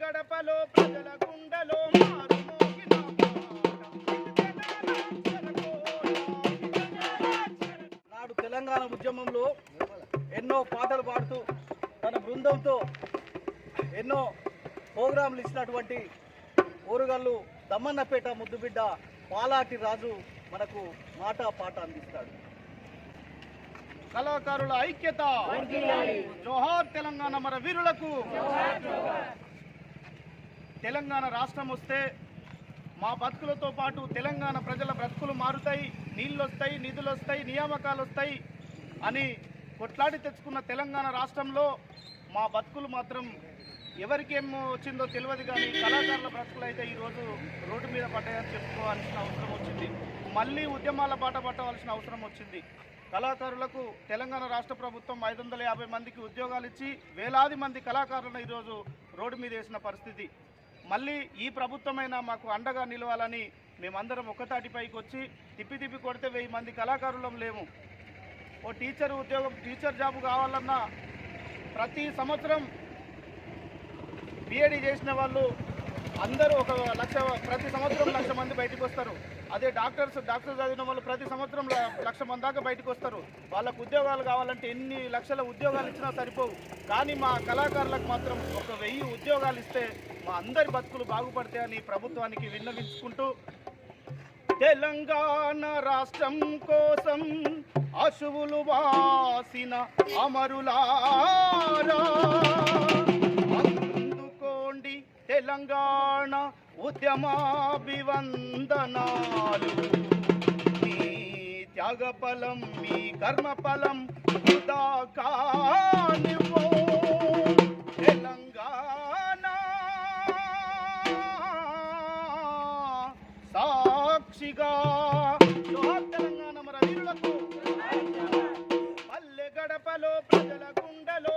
గడపలో ప్రజల గుండెలో మారు నాడు తెలంగాణ ఉద్యమంలో ఎన్నో పాటలు పాడుతూ తన బృందంతో ఎన్నో ప్రోగ్రాంలు ఇచ్చినటువంటి ఊరుగల్లు దమ్మన్నపేట ముద్దుబిడ్డ పాలాటి రాజు మనకు మాట పాట అందిస్తాడు. కళాకారుల ఐక్యత జోహార్ తెలంగాణ మన వీరులకు. తెలంగాణ రాష్ట్రం వస్తే మా బతుకులతో పాటు తెలంగాణ ప్రజల బ్రతుకులు మారుతాయి నీళ్ళు వస్తాయి నిధులు వస్తాయి నియామకాలు వస్తాయి అని కొట్లాడి తెచ్చుకున్న తెలంగాణ రాష్ట్రంలో మా బతుకులు మాత్రం ఎవరికేం వచ్చిందో తెలియదు కానీ కళాకారుల బ్రతుకులు అయితే ఈరోజు రోడ్డు మీద పడ్డాయని చెప్పుకోవాల్సిన అవసరం వచ్చింది. మళ్ళీ ఉద్యమాల బాట పట్టవలసిన అవసరం వచ్చింది. కళాకారులకు తెలంగాణ రాష్ట్ర ప్రభుత్వం ఐదు వందల యాభై మందికి ఉద్యోగాలు ఇచ్చి వేలాది మంది కళాకారులను ఈరోజు రోడ్డు మీద వేసిన పరిస్థితి. మళ్ళీ ఈ ప్రభుత్వమైనా మాకు అండగా నిలవాలని మేమందరం ఒక్కతాటిపైకి వచ్చి తిప్పి తిప్పి కొడితే వెయ్యి మంది కళాకారులం లేము. ఓ టీచర్ ఉద్యోగం టీచర్ జాబ్ కావాలన్నా ప్రతి సంవత్సరం బీఏడీ చేసిన వాళ్ళు అందరూ ఒక లక్ష ప్రతి సంవత్సరం లక్ష మంది బయటకు వస్తారు. అదే డాక్టర్స్ డాక్టర్ చదివిన వాళ్ళు ప్రతి సంవత్సరం లక్ష మంది దాకా బయటకు వస్తారు. వాళ్ళకు ఉద్యోగాలు కావాలంటే ఎన్ని లక్షల ఉద్యోగాలు ఇచ్చినా సరిపోవు. కానీ మా కళాకారులకు మాత్రం ఒక వెయ్యి ఉద్యోగాలు ఇస్తే మా అందరి బతుకులు బాగుపడతాయని ప్రభుత్వానికి విన్నవించుకుంటూ తెలంగాణ రాష్ట్రం కోసం అశువులు వాసిన అమరులారా. అందుకోండి తెలంగాణ ఉద్యమాభివందనాలు. మీ త్యాగఫలం మీ కర్మఫలం వృధా కానివ్వు. తెలంగాణ సాక్షిగా. తెలంగాణ మన పల్లె గడపలో ప్రజల గుండెలో